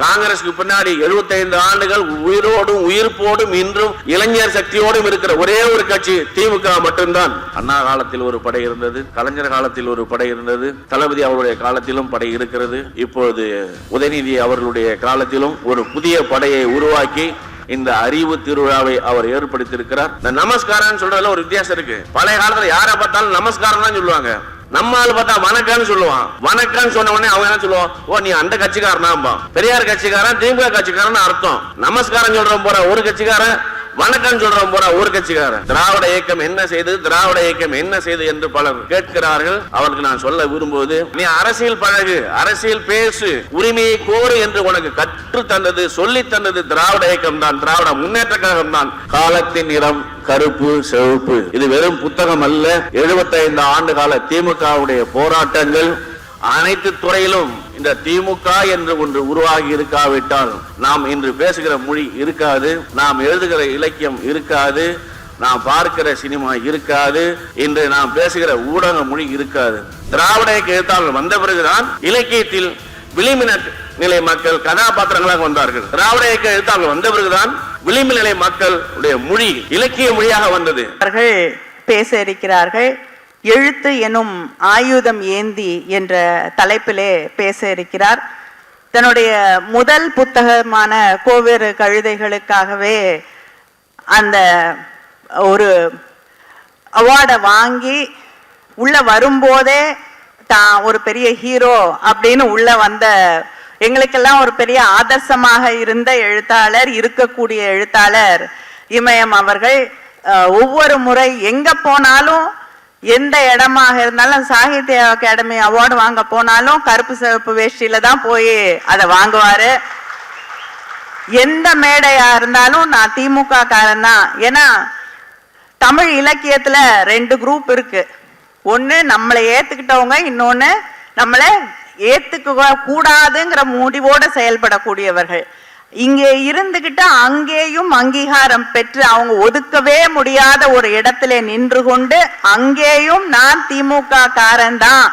காங்கிரசுக்கு பின்னாடி 75 ஆண்டுகள் உயிரோடும் உயிர்ப்போடும் இன்றும் இளைஞர் சக்தியோடும் இருக்கிற ஒரே ஒரு கட்சி திமுக மட்டும்தான். அண்ணா காலத்தில் ஒரு படை இருந்தது கலைஞர் காலத்தில் ஒரு படை இருந்தது தளபதி அவருடைய காலத்திலும் படை இருக்கிறது. இப்பொழுது உதயநிதி அவர்களுடைய காலத்திலும் ஒரு புதிய படையை உருவாக்கி இந்த அறிவு திருவிழாவை அவர் ஏற்படுத்தியிருக்கிறார். இந்த நமஸ்காரம் சொல்றதுல ஒரு வித்தியாசம் இருக்கு. பழைய காலத்துல யாரை பார்த்தாலும் நமஸ்காரம் தான் சொல்லுவாங்க. நம்ம ஆள் பார்த்தா வணக்கம்னு சொல்லுவான். வணக்கம்னு சொன்ன உடனே அவங்க என்ன சொல்லுவான்? ஓ நீ அந்த கட்சிக்காரனா பெரியார் கட்சிக்காரன் திமுக கட்சிக்காரன் அர்த்தம். நமஸ்காரம் சொல்றோம் போற ஒரு கட்சிக்காரன் வணக்கம் சொல்றோம் போற ஒரு கட்சிக்காரன். திராவிட இயக்கம் என்ன செய்து திராவிட இயக்கம் என்ன செய்து என்று பலர் கேட்கிறார்கள். அவருக்கு நான் சொல்ல விரும்புவது நீ அரசியல் பழகு அரசியல் பேசு உரிமையை கோரு என்று உனக்கு கற்று தந்தது சொல்லி தந்தது திராவிட இயக்கம் தான் திராவிட முன்னேற்ற கழகம் தான் காலத்தின் நிறம் கருப்பு சிவப்பு. இது வெறும் புத்தகம் அல்ல. 75 ஆண்டு கால திமுகவுடைய போராட்டங்கள் அனைத்து துறையிலும் இந்த திமுக என்று ஒன்று உருவாகி இருக்காவிட்டால் நாம் இன்று பேசுகிற மொழி இருக்காது நாம் எழுதுகிற இலக்கியம் இருக்காது நாம் பார்க்கிற சினிமா இருக்காது இன்று நாம் பேசுகிற ஊடக மொழி இருக்காது. திராவிட எழுத்தாளர் எழுத்தாளர்கள் வந்த பிறகுதான் இலக்கியத்தில் விளிம்பின நிலை மக்கள் கதாபாத்திரங்களாக வந்தார்கள். திராவிட இயக்க எழுத்தாளர்கள் வந்த பிறகுதான் விளிம்பு நிலை மக்களுடைய மொழி இலக்கிய மொழியாக வந்தது. பேச இருக்கிறார்கள். எழுத்து எனும் ஆயுதம் ஏந்தி என்ற தலைப்பிலே பேச இருக்கிறார். தன்னுடைய முதல் புத்தகமான கோவேறு கழுதைகளுக்காகவே அந்த ஒரு அவார்டை வாங்கி உள்ள வரும்போதே தான் ஒரு பெரிய ஹீரோ அப்படின்னு உள்ள வந்த எங்களுக்கெல்லாம் ஒரு பெரிய ஆதர்சமாக இருந்த எழுத்தாளர் இருக்கக்கூடிய எழுத்தாளர் இமயம் அவர்கள் ஒவ்வொரு முறை எங்க போனாலும் எந்த இடமாக இருந்தாலும் சாகித்ய அகாடமி அவார்டு வாங்க போனாலும் கருப்பு சிவப்பு வேஷ்டியில தான் போய் அதை வாங்குவாரு. எந்த மேடையா இருந்தாலும் நான் திமுக காரன் தான். ஏன்னா தமிழ் இலக்கியத்துல ரெண்டு குரூப் இருக்கு. ஒண்ணு நம்மளை ஏத்துக்கிட்டவங்க இன்னொன்னு நம்மளை ஏத்துக்க கூடாதுங்கிற முடிவோட செயல்படக்கூடியவர்கள். இங்கே இருந்துகிட்டு அங்கேயும் அங்கீகாரம் பெற்று அவங்க ஒதுக்கவே முடியாத ஒரு இடத்துல நின்று கொண்டு அங்கேயும் நான் திமுக காரன் தான்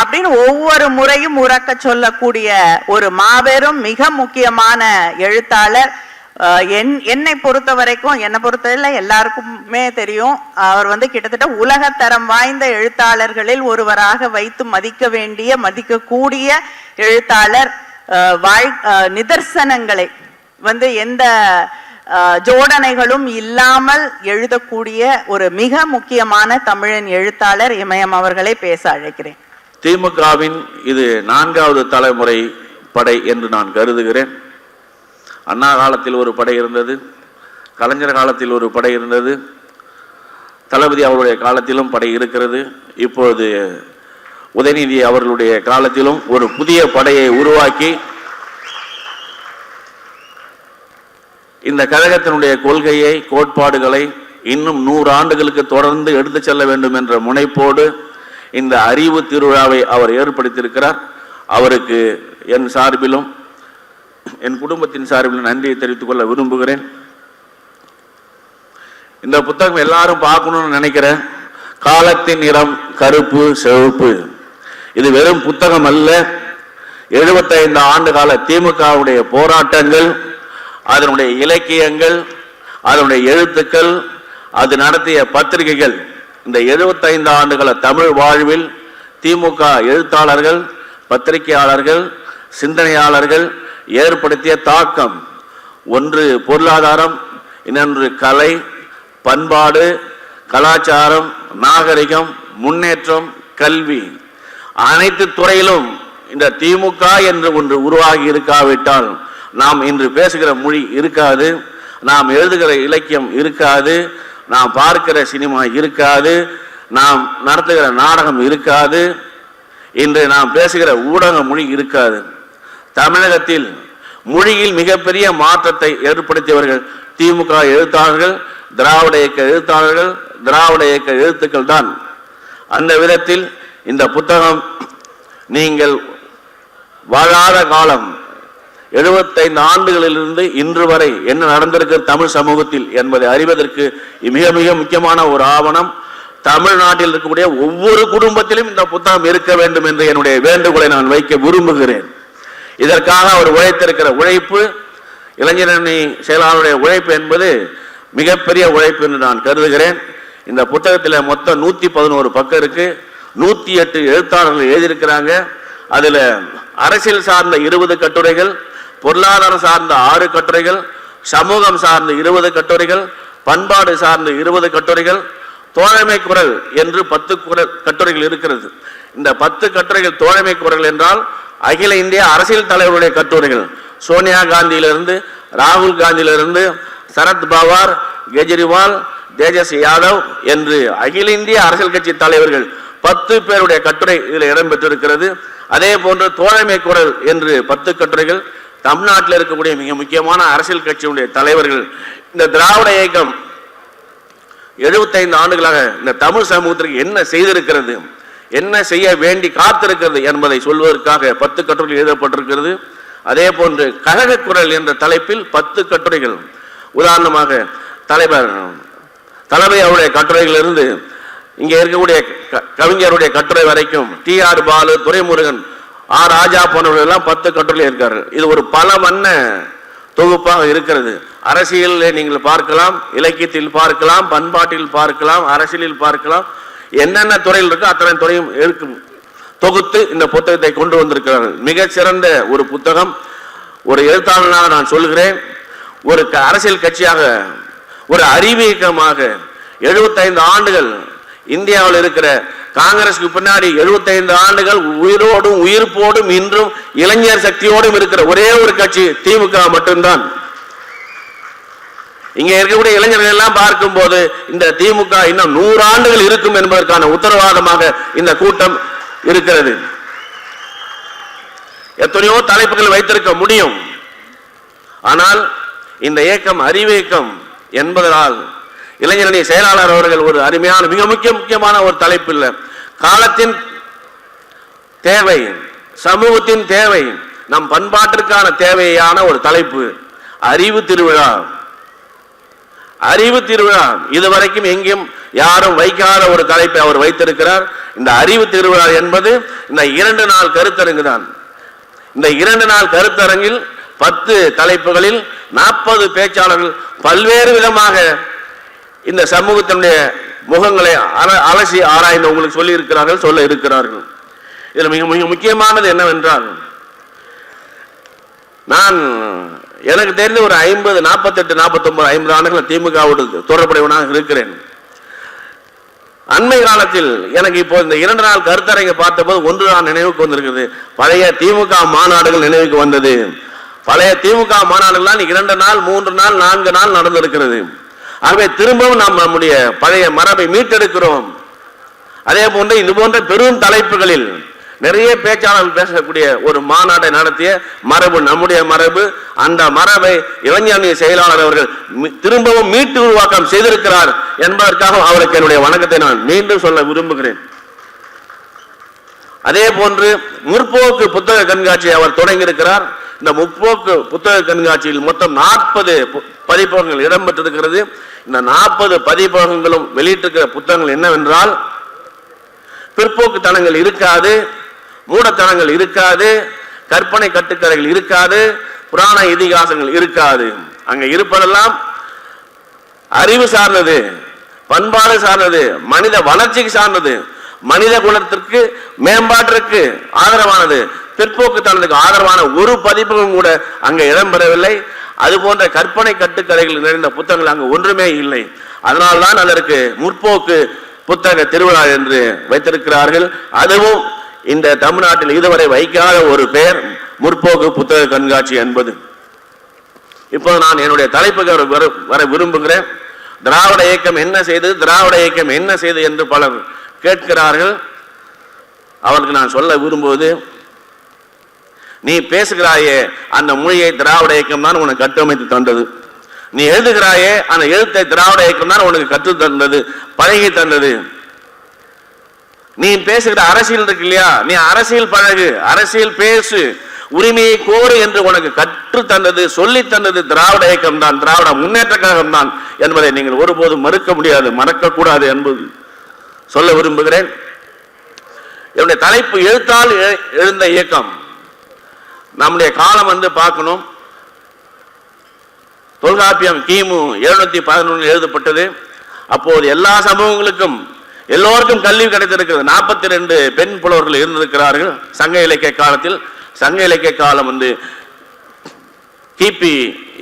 அப்படின்னு ஒவ்வொரு முறையும் உறக்க சொல்லக்கூடிய ஒரு மாபெரும் மிக முக்கியமான எழுத்தாளர். என் என்னை பொறுத்த வரைக்கும் என்னை பொறுத்தவரையில எல்லாருக்குமே தெரியும். அவர் வந்து கிட்டத்தட்ட உலகத்தரம் வாய்ந்த எழுத்தாளர்களில் ஒருவராக வைத்து மதிக்க வேண்டிய மதிக்கக்கூடிய எழுத்தாளர். வாழ் நிதர்சனங்களை வந்து எந்த ஜோடனைகளும் இல்லாமல் எழுதக்கூடிய ஒரு மிக முக்கியமான தமிழன் எழுத்தாளர் இமயம் அவர்களை பேச அழைக்கிறேன். திமுகவின் இது நான்காவது தலைமுறை படை என்று நான் கருதுகிறேன். அண்ணா காலத்தில் ஒரு படை இருந்தது கலைஞர் காலத்தில் ஒரு படை இருந்தது தளபதி அவருடைய காலத்திலும் படை இருக்கிறது. இப்பொழுது உதயநிதி அவர்களுடைய காலத்திலும் ஒரு புதிய படையை உருவாக்கி இந்த கழகத்தினுடைய கொள்கையை கோட்பாடுகளை இன்னும் நூறு ஆண்டுகளுக்கு தொடர்ந்து எடுத்துச் செல்ல வேண்டும் என்ற முனைப்போடு இந்த அறிவு திருவிழாவை அவர் ஏற்படுத்தியிருக்கிறார். அவருக்கு என் சார்பிலும் என் குடும்பத்தின் சார்பிலும் நன்றியை தெரிவித்துக் கொள்ள விரும்புகிறேன். இந்த புத்தகம் எல்லாரும் பார்க்கணும்னு நினைக்கிறேன். காலத்தின் நிறம் கருப்பு சிவப்பு. இது வெறும் புத்தகம் அல்ல. 75 ஆண்டு கால திமுகவுடைய போராட்டங்கள் அதனுடைய இலக்கியங்கள் அதனுடைய எழுத்துக்கள் அது நடத்திய பத்திரிகைகள். இந்த 75 ஆண்டுகள தமிழ் வாழ்வில் திமுக எழுத்தாளர்கள் பத்திரிகையாளர்கள் சிந்தனையாளர்கள் ஏற்படுத்திய தாக்கம். ஒன்று பொருளாதாரம் இன்னொன்று கலை பண்பாடு கலாச்சாரம் நாகரிகம் முன்னேற்றம் கல்வி. அனைத்து துறையிலும் இந்த திமுக என்று ஒன்று உருவாகி இருக்காவிட்டால் நாம் இன்று பேசுகிற மொழி இருக்காது நாம் எழுதுகிற இலக்கியம் இருக்காது நாம் பார்க்கிற சினிமா இருக்காது நாம் நடத்துகிற நாடகம் இருக்காது இன்று நாம் பேசுகிற ஊடக மொழி இருக்காது. தமிழகத்தில் மொழியில் மிகப்பெரிய மாற்றத்தை ஏற்படுத்தியவர்கள் திமுக எழுத்தாளர்கள் திராவிட இயக்க எழுத்தாளர்கள் திராவிட இயக்க எழுத்துக்கள் தான். அந்த விதத்தில் இந்த புத்தகம் நீங்கள் வாழாத காலம். 75 ஆண்டுகளிலிருந்து இன்று வரை என்ன நடந்திருக்கு தமிழ் சமூகத்தில் என்பதை அறிவதற்கு மிக மிக முக்கியமான ஒரு ஆவணம். தமிழ்நாட்டில் இருக்கக்கூடிய ஒவ்வொரு குடும்பத்திலும் இந்த புத்தகம் இருக்க வேண்டும் என்று என்னுடைய வேண்டுகோளை நான் வைக்க விரும்புகிறேன். இதற்காக அவர் உழைத்திருக்கிற உழைப்பு இளைஞரணி செயலாளருடைய உழைப்பு என்பது மிகப்பெரிய உழைப்பு என்று நான் கருதுகிறேன். இந்த புத்தகத்தில் மொத்தம் நூற்றி பதினோரு பக்கம் இருக்குது நூற்றி எட்டு எழுத்தாளர்கள் எழுதியிருக்கிறாங்க. அதில் அரசியல் சார்ந்த இருபது கட்டுரைகள் பொருளாதாரம் சார்ந்த ஆறு கட்டுரைகள் சமூகம் சார்ந்த இருபது கட்டுரைகள் பண்பாடு சார்ந்த இருபது கட்டுரைகள் தோழமை குரல் என்று பத்து குரல் கட்டுரைகள் இருக்கிறது. இந்த பத்து கட்டுரைகள் தோழமை குரல் என்றால் அகில இந்திய அரசியல் தலைவருடைய கட்டுரைகள். சோனியா காந்தியிலிருந்து ராகுல் காந்தியிலிருந்து சரத் பவார் கெஜ்ரிவால் தேஜஸ்வி யாதவ் என்று அகில இந்திய அரசியல் கட்சி தலைவர்கள் பத்து பேருடைய கட்டுரை இதில் இடம்பெற்றிருக்கிறது. அதே போன்று தோழமை குரல் என்று பத்து கட்டுரைகள் தமிழ்நாட்டில் இருக்கக்கூடிய மிக முக்கியமான அரசியல் கட்சியுடைய தலைவர்கள். இந்த திராவிட இயக்கம் எழுபத்தைந்து ஆண்டுகளாக இந்த தமிழ் சமூகத்திற்கு என்ன செய்திருக்கிறது என்ன செய்ய வேண்டி காத்திருக்கிறது என்பதை சொல்வதற்காக பத்து கட்டுரைகள் எழுதப்பட்டிருக்கிறது. அதே போன்று கழக குரல் என்ற தலைப்பில் பத்து கட்டுரைகள். உதாரணமாக தலைவர் தலைமை அவருடைய கட்டுரைகளிலிருந்து இங்கே இருக்கக்கூடிய க- கவிஞருடைய கட்டுரை வரைக்கும் T R Baalu Duraimurugan R Raja போன்றவர்கள் எல்லாம் பத்து கட்டுரை இருக்காரு. இது ஒரு பல வண்ண தொகுப்பாக இருக்கிறது. அரசியலில் நீங்கள் பார்க்கலாம் இலக்கியத்தில் பார்க்கலாம் பண்பாட்டில் பார்க்கலாம் அரசியலில் பார்க்கலாம். என்னென்ன துறையில் இருக்கோ அத்தனை துறையும் இருக்கும் தொகுத்து இந்த புத்தகத்தை கொண்டு வந்திருக்கிறார்கள் மிகச்சிறந்த ஒரு புத்தகம். ஒரு எழுத்தாளனாக நான் சொல்கிறேன். ஒரு க- அரசியல் கட்சியாக ஒரு அறிவியக்கமாக எழுபத்தைந்து ஆண்டுகள் இந்தியாவில் இருக்கிற காங்கிரஸ்க்கு பின்னாடி 75 ஆண்டுகள் உயிரோடும் உயிர்ப்போடும் இன்றும் இளைஞர் சக்தியோடும் இருக்கிற ஒரே ஒரு கட்சி திமுக மட்டும்தான். இங்க இருக்கக்கூடிய இளைஞர்கள் எல்லாம் பார்க்கும் போது இந்த திமுக இன்னும் நூறு ஆண்டுகள் இருக்கும் என்பதற்கான உத்தரவாதமாக இந்த கூட்டம் இருக்கிறது. எத்தனையோ தலைப்புகள் வைத்திருக்க முடியும். ஆனால் இந்த இயக்கம் அறிவியக்கம் என்பதனால் இளைஞரணி செயலாளர் அவர்கள் ஒரு அருமையான மிக முக்கிய முக்கியமான ஒரு தலைப்பு இல்லை. காலத்தின் தேவை சமூகத்தின் தேவை நம் பண்பாட்டிற்கான தேவையான ஒரு தலைப்பு அறிவு திருவிழா. அறிவு திருவிழா இதுவரைக்கும் எங்கேயும் யாரும் வைக்காத ஒரு தலைப்பை அவர் வைத்திருக்கிறார். இந்த அறிவு திருவிழா என்பது இந்த இரண்டு நாள் கருத்தரங்கு தான். இந்த இரண்டு நாள் கருத்தரங்கில் பத்து தலைப்புகளில் நாற்பது பேச்சாளர்கள் பல்வேறு விதமாக இந்த சமூகத்தினுடைய முகங்களை அல- அலசி ஆராய்ந்து உங்களுக்கு சொல்லி இருக்கிறார்கள் சொல்ல இருக்கிறார்கள். இதில் மிக மிக முக்கியமானது என்னவென்றால் நான் எனக்கு தெரிந்து ஒரு ஐம்பது நாற்பத்தெட்டு நாற்பத்தொன்பது ஐம்பது ஆண்டுகள் திமுகவோடு தொடர்புடையவனாக இருக்கிறேன். அண்மை காலத்தில் எனக்கு இப்போ இந்த இரண்டு நாள் கருத்தரங்கை பார்த்தபோது ஒன்று நான் நினைவுக்கு வந்திருக்கிறது. பழைய திமுக மாநாடுகள் நினைவுக்கு வந்தது. பழைய திமுக மாநாடுகள்லாம் இரண்டு நாள் மூன்று நாள் நான்கு நாள் நடந்திருக்கிறது. ஆகவே திரும்பவும் நாம் நம்முடைய பழைய மரபை மீட்டெடுக்கிறோம். அதே போன்று இது போன்ற பெரும் தலைப்புகளில் நிறைய பேச்சாளர்கள் பேசக்கூடிய ஒரு மாநாட்டை நடத்திய மரபு நம்முடைய மரபு அந்த மரபை இளைஞரணி செயலாளர் அவர்கள் திரும்பவும் மீட்டு உருவாக்கம் செய்திருக்கிறார் என்பதற்காக அவருக்கு என்னுடைய வணக்கத்தை நான் மீண்டும் சொல்ல விரும்புகிறேன். அதே போன்று முற்போக்கு புத்தக கண்காட்சியை அவர் தொடங்கியிருக்கிறார். இந்த முற்போக்கு புத்தக கண்காட்சியில் மொத்தம் நாற்பது பதிப்பகங்கள் இடம்பெற்றிருக்கிறது. இந்த நாற்பது பதிப்பகங்களும் வெளியிட்டிருக்கிற புத்தகங்கள் என்னவென்றால் பிற்போக்குத்தனங்கள் இருக்காது மூடத்தனங்கள் இருக்காது கற்பனை கட்டுக்கதைகள் இருக்காது புராண இதிகாசங்கள் இருக்காது. அங்க இருப்பதெல்லாம் அறிவு சார்ந்தது பண்பாடு சார்ந்தது மனித வளர்ச்சிக்கு சார்ந்தது. மனித குலத்திற்கு மேம்பாட்டிற்கு ஆதரவானது. பிற்போக்குத்தனத்துக்கு ஆதரவான ஒரு பதிப்பும் கூட அங்கே இடம்பெறவில்லை. அது போன்ற கற்பனை கட்டுக்கதைகள் நிறைந்த புத்தகங்கள் அங்கு ஒன்றுமே இல்லை. அதனால்தான் அதற்கு முற்போக்கு புத்தக திருவிழா என்று வைத்திருக்கிறார்கள். அதுவும் இந்த தமிழ்நாட்டில் இதுவரை வைக்காத ஒரு பெயர் முற்போக்கு புத்தக கண்காட்சி என்பது. இப்போ நான் என்னுடைய தலைப்புக்கு வர- வர வர விரும்புகிறேன். திராவிட இயக்கம் என்ன செய்தது திராவிட இயக்கம் என்ன செய்தது என்று பலர் கேட்கிறார்கள். அவருக்கு நான் சொல்ல விரும்புவது நீ பேசுகிறாயே அந்த மொழியை திராவிட இயக்கம் தான் உனக்கு கட்டமைத்து தந்தது. நீ எழுதுகிறாயே அந்த எழுத்தை திராவிட இயக்கம் தான் உனக்கு கற்று தந்தது பழகி தந்தது. நீ பேசுகிற அரசியல் இருக்கு இல்லையா? நீ அரசியல் பழகு அரசியல் பேசு. உரிமையை கோரு என்று உனக்கு கற்று தந்தது சொல்லி தந்தது திராவிட இயக்கம் தான் திராவிட முன்னேற்ற கழகம் தான் என்பதை நீங்கள் ஒருபோதும் மறுக்க முடியாது மறக்கக்கூடாது என்பது. சொல்ல விரும்புகிறேன். என்னுடைய தலைப்பு எழுத்தால் எழுந்த இயக்கம். நம்முடைய காலம் வந்து பார்க்கணும். தொல்காப்பியம் கிமு எழுநூத்தி பதினொன்று எழுதப்பட்டது. அப்போது எல்லா சமூகங்களுக்கும் எல்லோருக்கும் கல்வி கிடைத்திருக்கிறது. நாற்பத்தி ரெண்டு பெண் புலவர்கள் இருந்திருக்கிறார்கள் சங்க இலக்கிய காலத்தில். சங்க இலக்கிய காலம் வந்து கிபி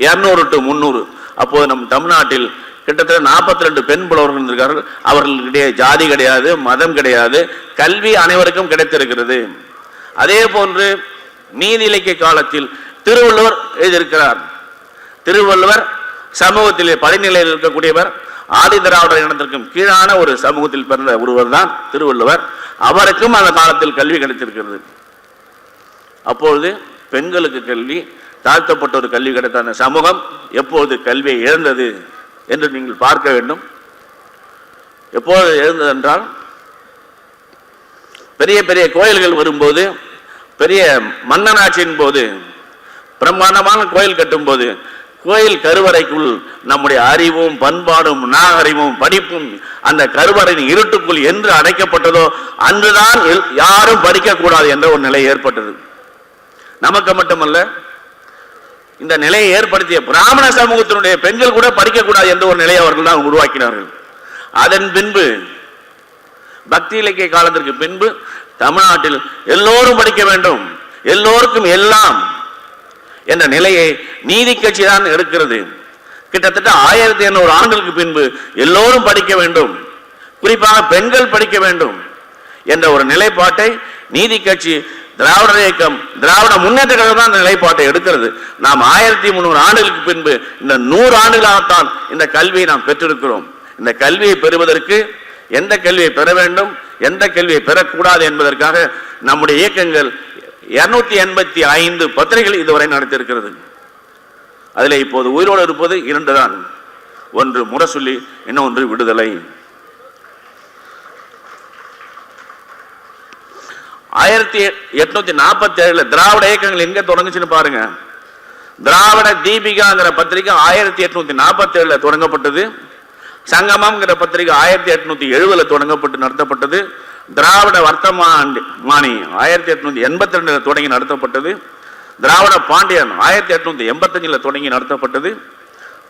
இரநூறு டு முந்நூறு. அப்போது நம் தமிழ்நாட்டில் கிட்டத்தட்ட நாற்பத்தி ரெண்டு பெண் புலவர்கள் இருந்திருக்கார்கள். அவர்களுக்கிடையே ஜாதி கிடையாது மதம் கிடையாது கல்வி அனைவருக்கும் கிடைத்திருக்கிறது. அதே போன்று நீதி இலக்கிய காலத்தில் திருவள்ளுவர் எழுதியிருக்கிறார். திருவள்ளுவர் சமூகத்திலே படிநிலையில் இருக்கக்கூடியவர் ஆதிதிராவிடர் இனத்திற்கும் கீழான ஒரு சமூகத்தில் பிறந்த ஒருவர் தான் திருவள்ளுவர். அவருக்கும் அந்த காலத்தில் கல்வி கிடைத்திருக்கிறது. அப்பொழுது பெண்களுக்கு கல்வி தாழ்த்தப்பட்ட ஒரு கல்வி கிடைத்த அந்த சமூகம் எப்பொழுது கல்வியை இழந்தது? என்று நீங்கள் பார்க்க வேண்டும். எப்போது எழுந்ததென்றால் பெரிய பெரிய கோயில்கள் வரும்போது பெரிய மன்னனாட்சியின் போது பிரம்மாண்டமான கோயில் கட்டும்போது கோயில் கருவறைக்குள் நம்முடைய அறிவும் பண்பாடும் நாகரிகமும் படிப்பும் அந்த கருவறையின் இருட்டுக்குள் என்று அடைக்கப்பட்டதோ அன்றுதான் எல்- யாரும் படிக்கக்கூடாது என்ற ஒரு நிலை ஏற்பட்டது. நமக்கு மட்டுமல்ல இந்த நிலையை ஏற்படுத்திய பிராமண சமூகத்தினுடைய பெண்கள் கூட படிக்கக்கூடாது எந்த ஒரு நிலையை அவர்கள் தான் உருவாக்கினார்கள். அதன் பின்பு பக்தி இலக்கிய காலத்திற்கு பின்பு தமிழ்நாட்டில் எல்லோரும் படிக்க வேண்டும் எல்லோருக்கும் எல்லாம் என்ற நிலையை நீதி கட்சி தான் எடுக்கிறது. கிட்டத்தட்ட ஆயிரத்தி எண்ணூறு ஆண்டுகளுக்கு பின்பு எல்லோரும் படிக்க வேண்டும் குறிப்பாக பெண்கள் படிக்க வேண்டும் என்ற ஒரு நிலைப்பாட்டை நீதி கட்சி திராவிட இயக்கம் திராவிட முன்னேற்ற கழகம் தான் இந்த நிலைப்பாட்டை எடுக்கிறது. நாம் ஆயிரத்தி முந்நூறு ஆண்டுகளுக்கு பின்பு இந்த நூறு ஆண்டுகளாகத்தான் இந்த கல்வியை நாம் பெற்றிருக்கிறோம். இந்த கல்வியை பெறுவதற்கு எந்த கல்வியை பெற வேண்டும் எந்த கல்வியை பெறக்கூடாது என்பதற்காக நம்முடைய இயக்கங்கள் இருநூத்தி எண்பத்தி ஐந்து பத்திரிகைகள் இதுவரை நடத்தியிருக்கிறது. அதில் இப்போது உயிரோடு இருப்பது இரண்டு தான் ஒன்று முரசொல்லி இன்னொன்று விடுதலை. ஆயிரத்தி எட்நூத்தி நாற்பத்தி ஏழுல திராவிட இயக்கங்கள் எங்க தொடங்குச்சுன்னு பாருங்க. திராவிட தீபிகாங்கிற பத்திரிகை ஆயிரத்தி எட்நூத்தி நாற்பத்தி ஏழுல தொடங்கப்பட்டது. சங்கமம்ங்கிற பத்திரிகை ஆயிரத்தி எட்நூத்தி எழுபதுல தொடங்கப்பட்டு நடத்தப்பட்டது. திராவிட வர்த்தமானி மாணி ஆயிரத்தி எட்நூத்தி எண்பத்தி ரெண்டுல தொடங்கி நடத்தப்பட்டது. திராவிட பாண்டியன் ஆயிரத்தி எட்நூத்தி எண்பத்தஞ்சுல தொடங்கி நடத்தப்பட்டது.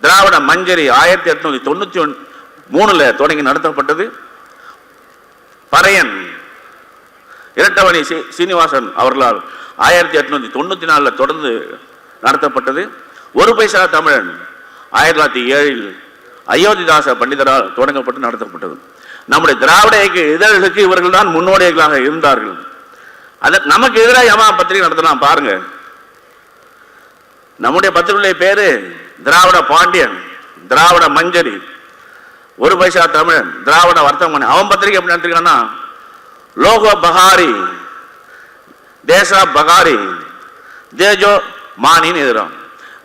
திராவிட மஞ்சரி ஆயிரத்தி எட்நூத்தி தொண்ணூத்தி ஒன் மூணுல தொடங்கி நடத்தப்பட்டது. பறையன் இரட்டவணி சி சீனிவாசன் அவர்களால் ஆயிரத்தி எட்நூத்தி தொண்ணூத்தி நாலில் தொடர்ந்து நடத்தப்பட்டது. ஒரு பைசா தமிழன் ஆயிரத்தி தொள்ளாயிரத்தி ஏழில் அயோத்திதாச பண்டிதரால் தொடங்கப்பட்டு நடத்தப்பட்டது. நம்முடைய திராவிட இயக்க இதழ்களுக்கு இவர்கள் தான் முன்னோடிகளாக இருந்தார்கள். அத நமக்கு எதிராக யமா பத்திரிகை நடத்தலாம் பாருங்க. நம்முடைய பத்திரிகை பேரு திராவிட பாண்டியன் திராவிட மஞ்சரி. ஒரு பைசா தமிழன் திராவிட வர்த்தமணி அவன் பத்திரிகை எப்படி நடத்திருக்கான்னா லோகோ பகாரி தேசா பகாரி தேஜோ மானின்னு எதிரும்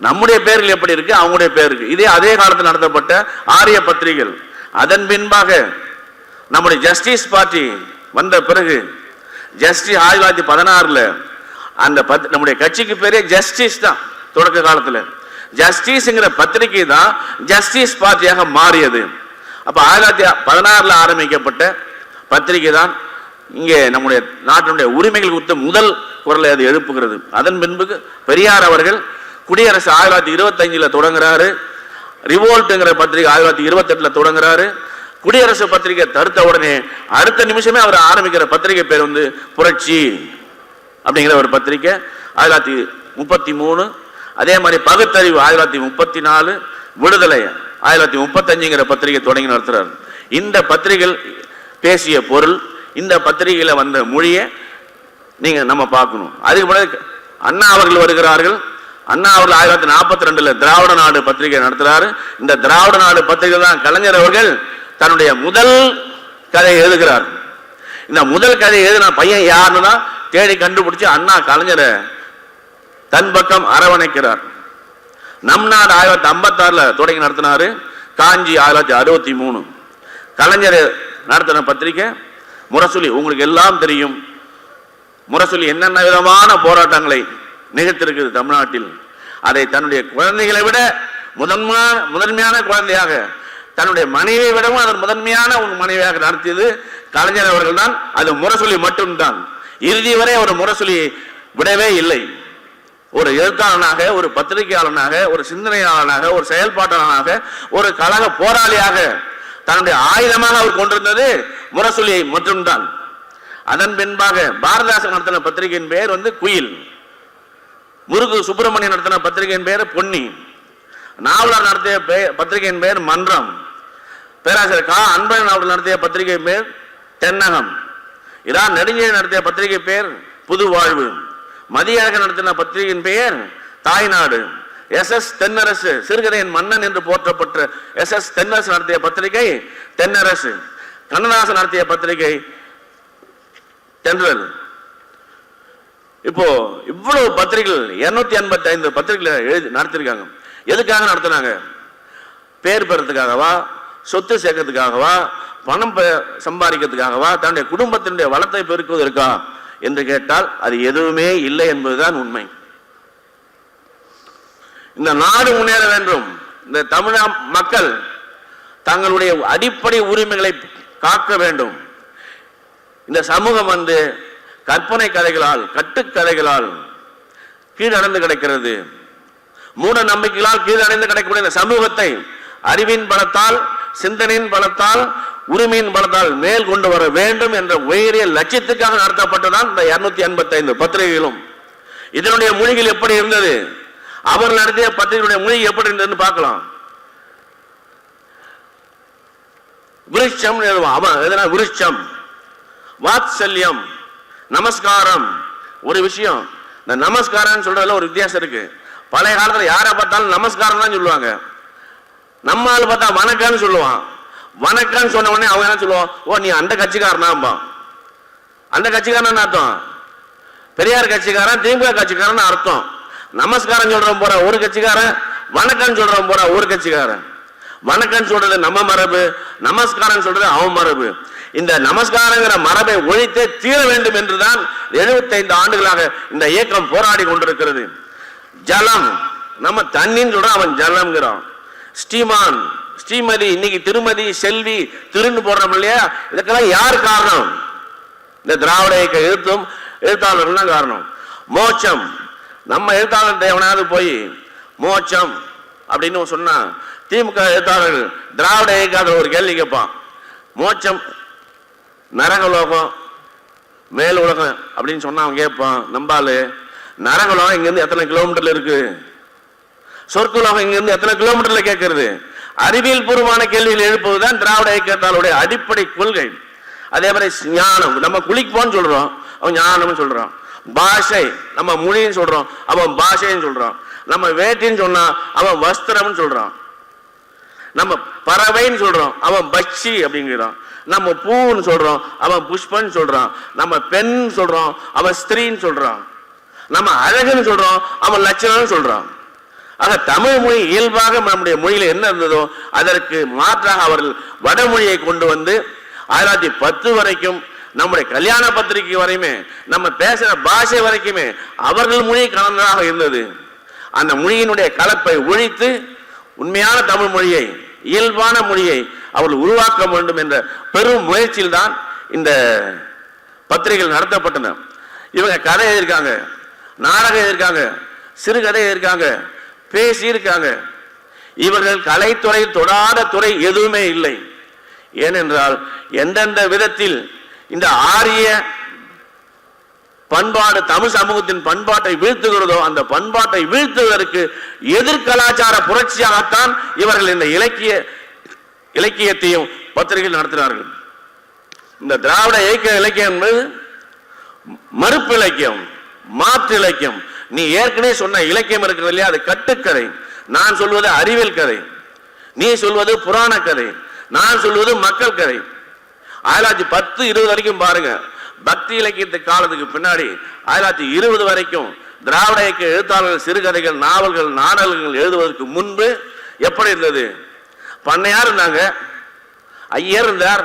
நம்முடைய பேர்கள் எப்படி இருக்கு? அவங்களுடைய பேர் இருக்கு. இதே அதே காலத்தில் நடத்தப்பட்ட ஆரிய பத்திரிகைகள். அதன் பின்பாக நம்முடைய ஜஸ்டிஸ் பார்ட்டி வந்த பிறகு ஜஸ்டிஸ் ஆயிரத்தி தொள்ளாயிரத்தி பதினாறில் அந்த பத் நம்முடைய கட்சிக்கு பேரே ஜஸ்டிஸ் தான் தொடக்க காலத்தில். ஜஸ்டிஸ்ங்கிற பத்திரிகை தான் ஜஸ்டிஸ் பார்ட்டியாக மாறியது. அப்போ ஆயிரத்தி தொள்ளாயிரத்தி பதினாறில் ஆரம்பிக்கப்பட்ட பத்திரிகை தான் இங்கே நம்முடைய நாட்டினுடைய உரிமைகள் குறித்த முதல் குரலை அது எழுப்புகிறது. அதன் பின்பு பெரியார் அவர்கள் குடியரசு ஆயிரத்தி தொள்ளாயிரத்தி இருபத்தஞ்சில் தொடங்குறாரு. ரிவோல்ட்டுங்கிற பத்திரிகை ஆயிரத்தி தொள்ளாயிரத்தி இருபத்தெட்டில் தொடங்குறாரு. குடியரசு பத்திரிகை தடுத்த உடனே அடுத்த நிமிஷமே அவர் ஆரம்பிக்கிற பத்திரிகை பேர் வந்து புரட்சி அப்படிங்கிற ஒரு பத்திரிகை ஆயிரத்தி தொள்ளாயிரத்தி முப்பத்தி மூணு. அதே மாதிரி பகுத்தறிவு ஆயிரத்தி தொள்ளாயிரத்தி முப்பத்தி நாலு. விடுதலை ஆயிரத்தி தொள்ளாயிரத்தி முப்பத்தஞ்சுங்கிற பத்திரிகை தொடங்கி நடத்துகிறார் இந்த பத்திரிகைகள் பேசிய பொருள் இந்த பத்திரிகையில் வந்த மொழியை நீங்கள் நம்ம பார்க்கணும். அதுக்கு பிறகு அண்ணா அவர்கள் வருகிறார்கள். அண்ணா அவர்கள் ஆயிரத்தி தொள்ளாயிரத்தி நாற்பத்தி ரெண்டில் திராவிட நாடு பத்திரிகை நடத்துகிறார் இந்த திராவிட நாடு பத்திரிகை தான் கலைஞர் அவர்கள் தன்னுடைய முதல் கதையை எழுதுகிறார். இந்த முதல் கதையை எழுதின பையன் யாருன்னு தான் தேடி கண்டுபிடிச்சு அண்ணா கலைஞரை தன் பக்கம் அரவணைக்கிறார். நம் நாடு ஆயிரத்தி ஐம்பத்தாறில் தொடங்கி நடத்தினார். காஞ்சி ஆயிரத்தி அறுபத்தி மூணு. கலைஞர் நடத்தின பத்திரிக்கை முரசொலி உங்களுக்கு எல்லாம் தெரியும். முரசொலி என்னென்ன விதமான போராட்டங்களை நிகழ்த்திருக்குது தமிழ்நாட்டில். அதை தன்னுடைய குழந்தைகளை விட முதன்மையான முதன்மையான குழந்தையாக தன்னுடைய மனைவியை விடவும் அதன் முதன்மையான உன் மனைவியாக நடத்தியது கலைஞர் அவர்கள் தான். அது முரசொலி மட்டும்தான். இறுதி வரை அவர் முரசொலி விடவே இல்லை. ஒரு எழுத்தாளனாக ஒரு பத்திரிகையாளனாக ஒரு சிந்தனையாளனாக ஒரு செயல்பாட்டாளனாக ஒரு கழக போராளியாக தன்னுடைய ஆயுதமாக அவர் கொண்டிருந்தது முரசொலியை மட்டும்தான் அதன் பின்பாக பாரதாசன் நடத்தின பத்திரிகையின் பெயர் வந்து குயில். முருகு சுப்பிரமணியன் நடத்தின பத்திரிகையின் பெயர் பொன்னி. நாவலர் நடத்திய பத்திரிகையின் பெயர் மன்றம். பேராசிரியர் கா. அன்பழகன் அவர்கள் நடத்திய பத்திரிகை பேர் தென்னகம். இரா. நெடுஞ்செழியன் நடத்திய பத்திரிகை பேர் புது வாழ்வு மதியழகன் நடத்தின பத்திரிகையின் பெயர் தாய்நாடு. எஸ் எஸ் தென்னரசு சிறுகதையின் மன்னன் என்று போற்றப்பட்ட எஸ் எஸ் தென்னரசு நடத்திய பத்திரிகை தென்னரசு. கண்ணதாசன் நடத்திய பத்திரிகை தென்றல். இப்போ இவ்வளவு பத்திரிகைகள் இருநூத்தி எண்பத்தி ஐந்து பத்திரிகைகளை எழுதி நடத்திருக்காங்க. எதுக்காக நடத்துனாங்க? பேர் பெறத்துக்காகவா? சொத்து சேர்க்கறதுக்காகவா? பணம் பெ- சம்பாதிக்கிறதுக்காகவா? தன்னுடைய குடும்பத்தினுடைய வளத்தை பெருக்குவதற்கா? என்று கேட்டால் அது எதுவுமே இல்லை என்பதுதான் உண்மை. இந்த நாடு முன்னேற வேண்டும். இந்த தமிழ மக்கள் தங்களுடைய அடிப்படை உரிமைகளை காக்க வேண்டும். இந்த சமூகம் வந்து கற்பனை கதைகளால் கட்டுக்கதைகளால் கீழடைந்து கிடக்கிறது. மூட நம்பிக்கைகளால் கீழடைந்து கிடைக்கக்கூடிய இந்த சமூகத்தை அறிவின் பலத்தால் சிந்தனையின் பலத்தால் உரிமையின் பலத்தால் மேல் கொண்டு வர வேண்டும் என்ற உயரிய லட்சியத்துக்காக நடத்தப்பட்டதான் இந்த இருநூத்தி எண்பத்தி ஐந்து பத்திரிகைகளும். இதனுடைய மொழிகள் எப்படி இருந்தது? அவர் நடத்திய பத்திரிகையுடைய மொழி எப்படி இருந்ததுன்னு பார்க்கலாம். விருட்சம் எழுதுவான் அவன் எதனா விருட்சம் வாத்சல்யம். நமஸ்காரம். ஒரு விஷயம் இந்த நமஸ்காரம் சொல்றதுல ஒரு வித்தியாசம் இருக்கு. பழைய காலத்தில் யாரை பார்த்தாலும் நமஸ்காரம் தான் சொல்லுவாங்க. நம்ம ஆள் பார்த்தா வணக்கம்னு சொல்லுவான். வணக்கம்னு சொன்ன உடனே அவன் என்ன சொல்லுவான்? ஓ நீ அந்த கட்சிக்காரனாம்பா அந்த கட்சிக்காரன் அர்த்தம்? பெரியார் கட்சிக்காரன் திமுக கட்சிக்காரன் அர்த்தம். நமஸ்காரம் சொல்றவன் போற ஒரு கட்சிக்காரன். வணக்கம் சொல்றவன் போற ஒரு கட்சிக்காரன். வணக்கம் சொல்றது நம்ம மரபு நமஸ்காரம் சொல்றது அவன் மரபு. இந்த நமஸ்காரங்கிற மரபை ஒழித்தே தீர வேண்டும் என்றுதான் 75 ஆண்டுகளாக இந்த இயக்கம் போராடி கொண்டிருக்கிறது. ஜலம் நம்ம தண்ணின்னு சொல்றோம் அவன் ஜலம்ங்கிறான். ஸ்ரீமான் ஸ்ரீமதி இன்னைக்கு திருமதி செல்வி திருன்னு போடுறோம் இல்லையா? இதுக்கெல்லாம் யார் காரணம்? இந்த திராவிட இயக்க எழுத்தும் எழுத்தாளர்கள் தான் காரணம். மோட்சம் நம்ம எழுத்தாளர் எவனாவது போய் மோட்சம் அப்படின்னு சொன்னா திமுக எழுத்தாளர்கள் திராவிட இயக்காத ஒரு கேள்வி கேட்பான். மோட்சம் நரகலோகம் மேல் உலகம் அப்படின்னு சொன்னா அவன் கேட்பான் நம்பாலு நரகலோகம் இங்கிருந்து எத்தனை கிலோமீட்டர்ல இருக்கு? சொற்குலோகம் இங்கிருந்து எத்தனை கிலோமீட்டர்ல கேட்கறது? அறிவியல் பூர்வமான கேள்விகள் எழுப்புவதுதான் திராவிட இயக்கத்தாளுடைய அடிப்படை கொள்கை. அதே மாதிரி ஞானம் நம்ம குளிப்போம்னு சொல்றோம். அவன் ஞானம்னு சொல்றான். பாஷை. நம்ம மொழின்னு சொல்றோம் அவன் பாஷைன்னு சொல்றான். நம்ம வேட்டின்னு சொன்னா அவன் வஸ்திரம்னு சொல்றான். நம்ம பறவைன்னு சொல்றோம் அவன் பட்சி அப்படிங்கிறான். நம்ம பூன்னு சொல்றோம் அவன் புஷ்பன்னு சொல்றான். நம்ம பெண் சொல்றோம் அவன் ஸ்திரீன்னு சொல்றான். நம்ம அழகுன்னு சொல்றோம் அவன் லட்சணம்னு சொல்றான். ஆக தமிழ் மொழி இயல்பாக நம்முடைய மொழியில என்ன இருந்ததோ அதற்கு மாற்றாக அவர்கள் வடமொழியை கொண்டு வந்து ஆயிரத்தி பத்து வரைக்கும் நம்முடைய கல்யாண பத்திரிகை வரையுமே நம்ம பேசுகிற பாஷை வரைக்குமே அவர்கள் மொழி கலந்ததாக இருந்தது. அந்த மொழியினுடைய கலப்பை ஒழித்து உண்மையான தமிழ் மொழியை இயல்பான மொழியை அவர்கள் உருவாக்க வேண்டும் என்ற பெரும் முயற்சியில் தான் இந்த பத்திரிகைகள் நடத்தப்பட்டன. இவங்க கதை எழுதியிருக்காங்க நாடகம் எழுதியிருக்காங்க சிறுகதை எழுதியிருக்காங்க பேசியிருக்காங்க இவர்கள் கலைத்துறை தொடாத துறை எதுவுமே இல்லை. ஏனென்றால் எந்தெந்த விதத்தில் இந்த ஆரிய பண்பாடு தமிழ் சமூகத்தின் பண்பாட்டை வீழ்த்துகிறதோ அந்த பண்பாட்டை வீழ்த்துவதற்கு எதிர் கலாச்சார புரட்சியாகத்தான் இவர்கள் இந்த இலக்கிய இலக்கியத்தையும் பத்திரிகையில் நடத்தினார்கள். இந்த திராவிட இயக்க இலக்கியம் என்பது மறுப்பு இலக்கியம் மாற்று இலக்கியம். நீ ஏற்கனவே சொன்ன இலக்கியம் இருக்கிறது இல்லையா? அது கட்டுக்கதை. நான் சொல்வது அறிவியல் கதை. நீ சொல்வது புராண கதை நான் சொல்வது மக்கள் கதை. ஆயிரத்தி பத்து இருபது வரைக்கும் பாருங்க. பக்தி இலக்கியத்து காலத்துக்கு பின்னாடி ஆயிரத்தி இருபது வரைக்கும் திராவிட இயக்க எழுத்தாளர்கள் சிறுகதைகள் நாவல்கள் நாடகங்கள் எழுதுவதற்கு முன்பு எப்படி இருந்தது? பண்ணையார் இருந்தாங்க ஐயர் இருந்தார்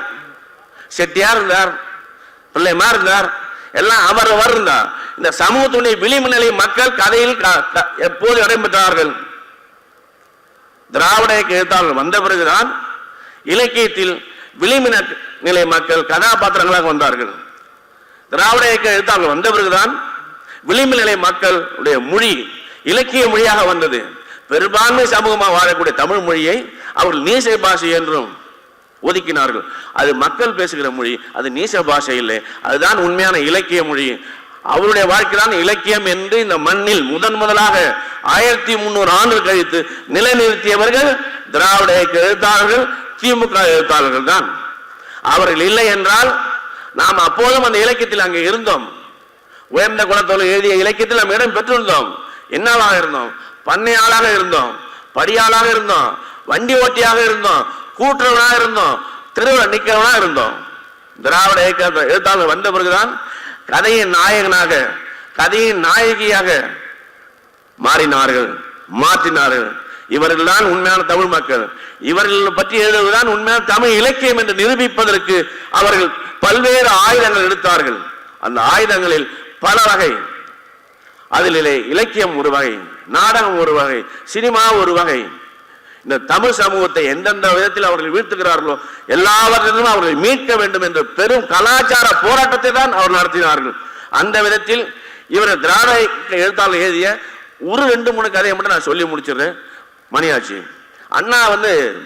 செட்டியார் இருந்தார் பிள்ளைமார் இருந்தார் எல்லாம் அவர் அவர் இருந்தார். இந்த சமூகத்துடைய விளிம்பு நிலை மக்கள் கதையில் க- க- எப்போது இடம்பெற்றார்கள் திராவிட இயக்க எழுத்தாளர்கள் வந்த பிறகுதான் இலக்கியத்தில் விளிம்பின நிலை மக்கள் கதாபாத்திரங்களாக வந்தார்கள். திராவிட இயக்க எழுத்தாளர்கள் வந்த பிறகுதான் விளிம்பு நிலை மக்களுடைய மொழி இலக்கிய மொழியாக வந்தது. பெரும்பான்மை சமூகமாக வாழக்கூடிய தமிழ் மொழியை அவர்கள் நீசை பாஷை என்றும் ஒதுக்கினார்கள். அது மக்கள் பேசுகிற மொழி அது நீச பாஷை இல்லை. அதுதான் உண்மையான இலக்கிய மொழி. அவருடைய வாழ்க்கைதான் இலக்கியம் என்று இந்த மண்ணில் முதன் முதலாக ஆயிரத்தி முன்னூறு ஆண்டுகள் கழித்து நிலைநிறுத்தியவர்கள் திராவிட இயக்க எழுத்தாளர்கள் திமுக எழுத்தாளர்கள் தான். அவர்கள் இல்லை என்றால் நாம் அப்போதும் அந்த இலக்கியத்தில் அங்கே இருந்தோம். உயர்ந்த குலத்தோடு எழுதிய இலக்கியத்தில் நம்ம இடம் பெற்றிருந்தோம். என்னவாக இருந்தோம்? பண்ணையாளாக இருந்தோம். படியாளாக இருந்தோம். வண்டி ஓட்டியாக இருந்தோம். கூட்டுறவனாக இருந்தோம். திருவிழா நிக்கிறவனாக இருந்தோம். திராவிட இயக்க எழுத்தாளர் வந்த பிறகுதான் கதையின் நாயகனாக கதையின் நாயகியாக மாறினார்கள் மாற்றினார்கள். இவர்கள் தான் உண்மையான தமிழ் மக்கள். இவர்கள் பற்றி எழுதுவதுதான் உண்மையான தமிழ் இலக்கியம் என்று நிரூபிப்பதற்கு அவர்கள் பல்வேறு ஆயுதங்கள் எடுத்தார்கள். அந்த ஆயுதங்களில் பல வகை. அதிலே இலக்கியம் ஒரு வகை நாடகம் ஒரு வகை சினிமா ஒரு வகை. இந்த தமிழ் சமூகத்தை எந்தெந்த விதத்தில் அவர்கள் வீழ்த்துகிறார்களோ எல்லாவற்றிலும் அவர்களை மீட்க வேண்டும் என்ற பெரும் கலாச்சார போராட்டத்தை தான் அவர் நடத்தினார்கள். அந்த விதத்தில் இவர் திராவிட எழுத்தாளர் எழுதிய ஒரு ரெண்டு மூணு கதையை மட்டும் நான் சொல்லி முடிச்சிடுறேன். மணியாச்சு. அண்ணா வந்து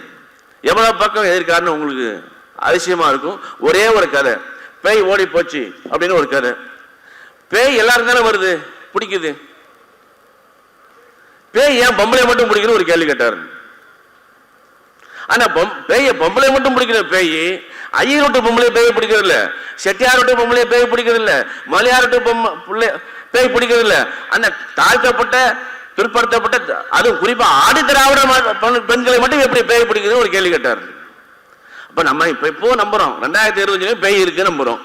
எவ்வளவு பக்கம் எதிர்க்காருன்னு உங்களுக்கு அதிசயமா இருக்கும். ஒரே ஒரு கதை. பேய் ஓடி போச்சு அப்படின்னு ஒரு கதை. பேய் எல்லாரும் தானே வருது? பிடிக்குது. பேய் ஏன் பொம்பளை மட்டும் பிடிக்கணும் ஒரு கேள்வி கேட்டார். ஆனா பேய பொம்பளை மட்டும் பிடிக்கிற பேய் ஐயர் விட்டு பொம்பளை பேய் பிடிக்கிறது இல்ல செட்டியார் விட்டு பொம்பளை பேய் பிடிக்கிறது இல்ல மலையார் விட்டு பொம்மை பிள்ளை பேய் பிடிக்கிறது இல்ல அந்த தாழ்த்தப்பட்ட பிற்படுத்தப்பட்ட அது குறிப்பா ஆதி திராவிட பெண்- பெண்களை மட்டும் எப்படி பேய் பிடிக்குது ஒரு கேள்வி கேட்டார். அப்ப நம்ம இப்ப இப்போ நம்புறோம்? ரெண்டாயிரத்தி இருபத்தஞ்சுலயும் பேய் இருக்கு நம்புறோம்.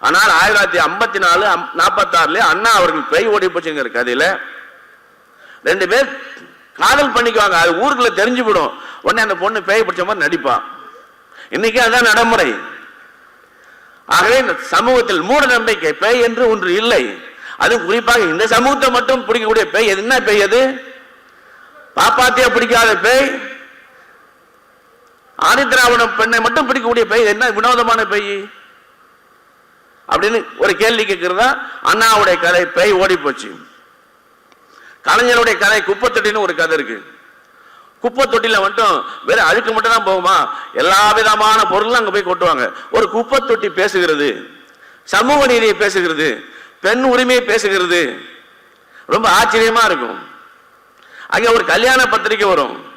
ஆனால் ஆயிரத்தி தொள்ளாயிரத்தி ஐம்பத்தி நாலு நாற்பத்தி ஆறுல அண்ணா அவர்கள் பேய் ஓடி போச்சுங்கிற கதையில ரெண்டு பேர் காதல் பண்ணிக்குவாங்க. அது ஊருக்குள்ள தெரிஞ்சு விடும் உடனே அந்த பொண்ணு பேய் பிடிச்ச மாதிரி நடிப்பா. இன்னைக்கு அதான் நடைமுறை. ஆகவே இந்த சமூகத்தில் மூட நம்பிக்கை பேய் என்று ஒன்று இல்லை. அது குறிப்பாக இந்த சமூகத்தை மட்டும் பிடிக்கக்கூடிய பேய் என்ன பேய் அது? பாப்பாத்தியா பிடிக்காத பேய்? ஆதித்ராவண பெண்ணை மட்டும் பிடிக்கக்கூடிய பெய் என்ன வினோதமான பெய்? அப்படின்னு ஒரு கேள்வி கேட்கிறதா? அண்ணாவுடைய கதை பெய் ஓடி போச்சு. கலைஞருடைய கதை குப்பத்தொட்டின்னு ஒரு கதை இருக்கு. குப்பை மட்டும் வேற அழுக்கு மட்டும் தான் போகுமா? எல்லா விதமான பொருளும் அங்க போய் கொட்டுவாங்க. ஒரு குப்பை தொட்டி பேசுகிறது சமூக நீதியை பேசுகிறது பெண் உரிமையை பேசுகிறது. ரொம்ப ஆச்சரியமா இருக்கும். அங்கே ஒரு கல்யாண பத்திரிக்கை வரும்.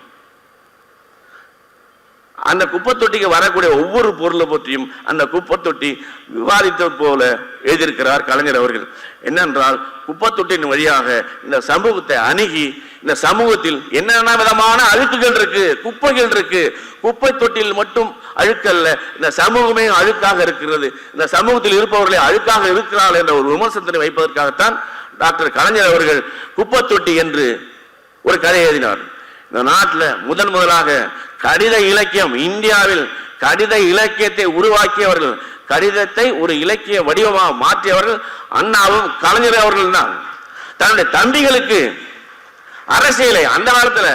அந்த குப்பை தொட்டிக்கு வரக்கூடிய ஒவ்வொரு பொருளை பற்றியும் அந்த குப்பை தொட்டி விவாதித்த போல எழுதியிருக்கிறார் கலைஞர் அவர்கள். என்னென்றால் குப்பை தொட்டியின் வழியாக இந்த சமூகத்தை அணுகி இந்த சமூகத்தில் என்னென்ன விதமான அழுக்குகள் இருக்கு குப்பைகள் இருக்கு குப்பை தொட்டியில் மட்டும் அழுக்கல்ல இந்த சமூகமே அழுக்காக இருக்கிறது இந்த சமூகத்தில் இருப்பவர்களே அழுக்காக இருக்கிறார்கள் என்ற ஒரு விமர்சனத்தினை வைப்பதற்காகத்தான் டாக்டர் கலைஞர் அவர்கள் குப்பை தொட்டி என்று ஒரு கதை எழுதினார். இந்த நாட்டில் முதன் முதலாக கடித இலக்கியம் இந்தியாவில் கடித இலக்கியத்தை உருவாக்கியவர்கள் கடிதத்தை ஒரு இலக்கிய வடிவமாக மாற்றியவர்கள் அண்ணாவும் கலைஞர் அவர்கள் தான். தன்னுடைய தம்பிகளுக்கு அரசியலை அந்த காலத்துல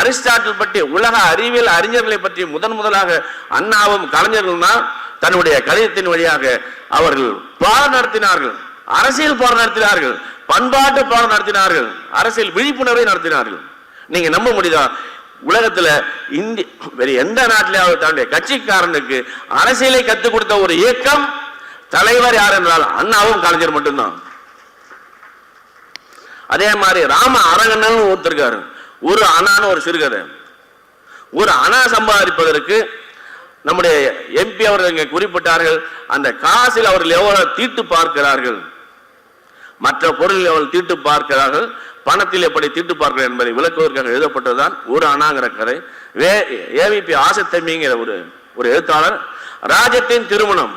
அரிஸ்டாட்டில் பற்றி உலக அறிவியல் அறிஞர்களை பற்றி முதன் முதலாக அண்ணாவும் கலைஞர்கள் தான் தன்னுடைய கடிதத்தின் வழியாக அவர்கள் பாடம் நடத்தினார்கள். அரசியல் பாடம் நடத்தினார்கள். பண்பாட்டு பாடம் நடத்தினார்கள். அரசியல் விழிப்புணர்வை நடத்தினார்கள். நீங்க நம்ப முடியுதா? உலகத்துல இந்திய வேறு எந்த நாட்டிலேயாவது தன்னுடைய கட்சிக்காரனுக்கு அரசியலை கத்துக் கொடுத்த ஒரு இயக்கம் தலைவர் யார் என்றால் அண்ணாவும் கலைஞர் மட்டும்தான். அதே மாதிரி ராம அரங்கண்ணன் ஒருத்தருக்காரு. ஒரு அணான்னு ஒரு சிறுகதை. ஒரு அணா சம்பாதிப்பதற்கு நம்முடைய எம்பி அவர்கள் இங்கே குறிப்பிட்டார்கள் அந்த காசில் அவர்கள் எவ்வளவு தீட்டு பார்க்கிறார்கள்? மற்ற பொருளில் அவர்கள் தீட்டு பார்க்கிறார்கள் பணத்தில் எப்படி தீட்டு பார்க்கிறார்கள் என்பதை விளக்குவதற்காக எழுதப்பட்டதுதான் ஒரு அணாங்கிற கதை. வே ஏவிபி ஆசத்தம்பிங்கிற ஒரு ஒரு எழுத்தாளர். ராஜத்தின் திருமணம்.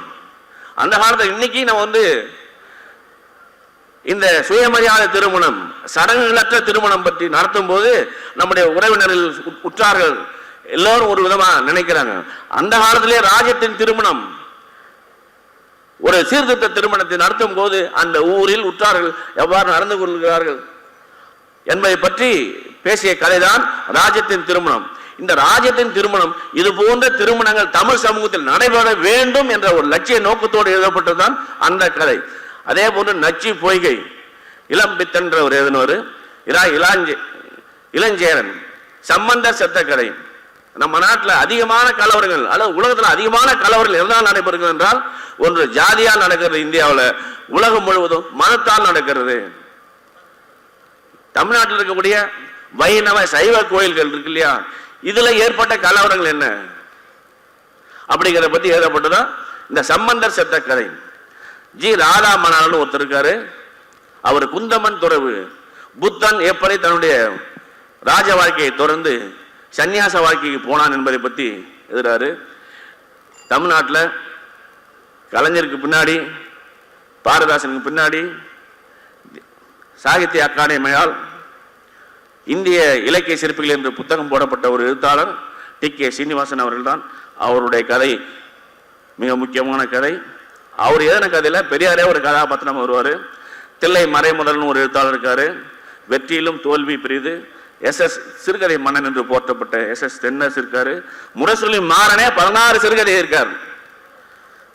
அந்த காலத்துல இன்னைக்கு நம்ம வந்து இந்த சுயமரியாதை திருமணம் சடங்குகளற்ற திருமணம் பற்றி நடத்தும் போது நம்முடைய உறவினர்கள் உற்றார்கள் எல்லோரும் ஒரு விதமா நினைக்கிறாங்க. அந்த காலத்திலே ராஜத்தின் திருமணம். ஒரு சீர்திருத்த திருமணத்தை நடத்தும் போது அந்த ஊரில் உற்றார்கள் எவ்வாறு நடந்து கொள்கிறார்கள்? என்பதை பற்றி பேசிய கதைதான் ராஜ்யத்தின் திருமணம். இந்த ராஜ்யத்தின் திருமணம் இது போன்ற திருமணங்கள் தமிழ் சமூகத்தில் நடைபெற வேண்டும் என்ற ஒரு லட்சிய நோக்கத்தோடு எழுதப்பட்டதுதான் அந்த கதை. அதே போன்று நச்சி பொய்கை இளம் பித்தன்ற ஒரு எழுதினவர் இரா இளாஞ்சே இளஞ்சேரன் சம்பந்த செத்த கதை. நம்ம நாட்டில் அதிகமான கலவரங்கள் அல்லது உலகத்தில் அதிகமான கலவரங்கள் எதனால் நடைபெறுகிறது என்றால் ஒன்று ஜாதியால் நடக்கிறது இந்தியாவில் உலகம் முழுவதும் மனத்தால் நடக்கிறது. தமிழ்நாட்டில் இருக்கக்கூடிய வைணவ சைவ கோயில்கள் இருக்கு இல்லையா? இதுல ஏற்பட்ட கலவரங்கள் என்ன? அப்படிங்கிறத பத்தி எழுதப்பட்டதான் இந்த சம்பந்தர் செத்த கதை. ஜி ராதாமணாலன் ஒருத்தர் இருக்காரு. அவர் குந்தமன் துறவு. புத்தன் எப்படி தன்னுடைய ராஜ வாழ்க்கையை தொடர்ந்து சந்நியாச வாழ்க்கைக்கு போனான் என்பதை பத்தி எழுதுறாரு. தமிழ்நாட்டில் கலைஞருக்கு பின்னாடி பாரதாசனுக்கு பின்னாடி சாகித்ய அகாடமியால் இந்திய இலக்கிய சிற்பிகள் என்று புத்தகம் போடப்பட்ட ஒரு எழுத்தாளர் டி கே சீனிவாசன் அவர்கள்தான். அவருடைய கதை மிக முக்கியமான கதை. அவர் எழுதின கதையில் பெரியாரே ஒரு கதாபாத்திரம் வருவார். தில்லை மறைமுதல்னு ஒரு எழுத்தாளர் இருக்கார். வெற்றியிலும் தோல்வி பிரிது. எஸ் எஸ் சிறுகதை மன்னன் என்று போற்றப்பட்ட எஸ் எஸ் தென்னஸ் இருக்காரு. முரசொலி மாறனே பதினாறு சிறுகதை இருக்கார்.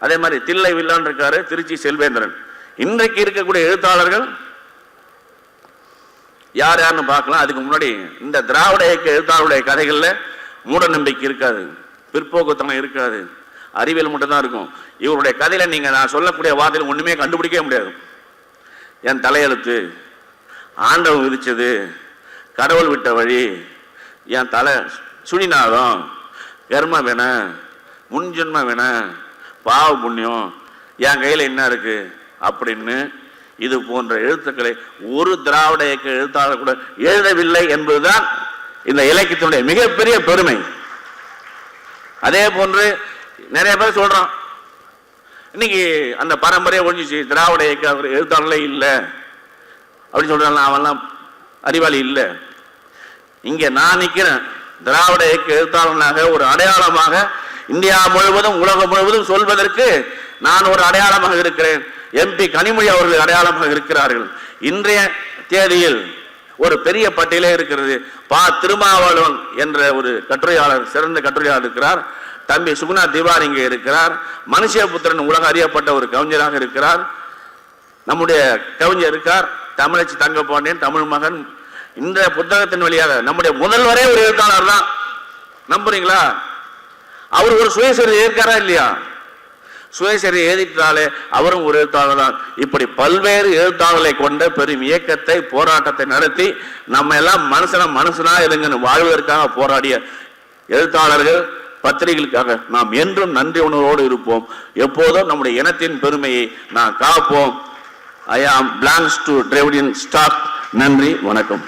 அதே மாதிரி தில்லை வில்லான் இருக்காரு திருச்சி செல்வேந்திரன். இன்றைக்கு இருக்கக்கூடிய எழுத்தாளர்கள் யார் யாருன்னு பார்க்கலாம். அதுக்கு முன்னாடி இந்த திராவிட இயக்க எழுத்தாளருடைய கதைகளில் மூட நம்பிக்கை இருக்காது. பிற்போக்குத்தனம் இருக்காது. அறிவியல் மட்டும்தான் இருக்கும். இவருடைய கதையில் நீங்கள் நான் சொல்லக்கூடிய வார்த்தையில் ஒன்றுமே கண்டுபிடிக்கவே முடியாது. என் தலையெழுத்து ஆண்டவன் விதிச்சது கடவுள் விட்ட வழி என் தலை சுனிநாதம் கர்ம வேண முன்ஜென்ம வேண பாவ புண்ணியம் என் கையில் என்ன இருக்குது அப்படின்னு இது போன்ற எழுத்துக்களை ஒரு திராவிட இயக்க எழுத்தாளர் கூட எழுதவில்லை என்பதுதான் இந்த இலக்கியத்தினுடைய மிகப்பெரிய பெருமை. அதே போன்று நிறைய பேர் சொல்றான் இன்னைக்கு அந்த பரம்பரையை ஒழிஞ்சிச்சு திராவிட இயக்க எழுத்தாளர்களே இல்லை. அப்படின்னு சொல்றாங்க அவன்லாம் அறிவாளி இல்லை. இங்க நான் நிற்கிறேன் திராவிட இயக்க எழுத்தாளனாக ஒரு அடையாளமாக இந்தியா முழுவதும் உலகம் முழுவதும் சொல்வதற்கு நான் ஒரு அடையாளமாக இருக்கிறேன். எம்பி கனிமொழி அவர்கள் அடையாளமாக இருக்கிறார்கள். இன்றைய தேதியில் ஒரு பெரிய பட்டியலே இருக்கிறது. பா. திருமாவளவன் என்ற ஒரு கட்டுரையாளர் சிறந்த கட்டுரையாளர் இருக்கிறார். தம்பி சுகுணா திவார் இங்கே இருக்கிறார். மனுஷபுத்திரன் உலக அறியப்பட்ட ஒரு கவிஞராக இருக்கிறார். நம்முடைய கவிஞர் இருக்கார். தமிழச்சி தங்க பாண்டியன் தமிழ் மகன். இந்த புத்தகத்தின் வழியாக நம்முடைய முதல்வரே ஒரு எழுத்தாளர் தான். நம்புறீங்களா? அவர் ஒரு சுயசரி ஏற்காரா இல்லையா? சுயசரி எழுதிட்டாலே அவரும் ஒரு எழுத்தாளர் தான் இப்படி பல்வேறு எழுத்தாளர்களை கொண்ட பெரும் இயக்கத்தை போராட்டத்தை நடத்தி நம்ம எல்லாம் மனுஷன மனுஷனா இருங்கன்னு வாழ்வதற்காக போராடிய எழுத்தாளர்கள் பத்திரிகைகளுக்காக நாம் என்றும் நன்றி உணர்வோடு இருப்போம். எப்போதும் நம்முடைய இனத்தின் பெருமையை நாம் காப்போம். I am planks to டிரைவிடின் stock நன்றி வணக்கம்.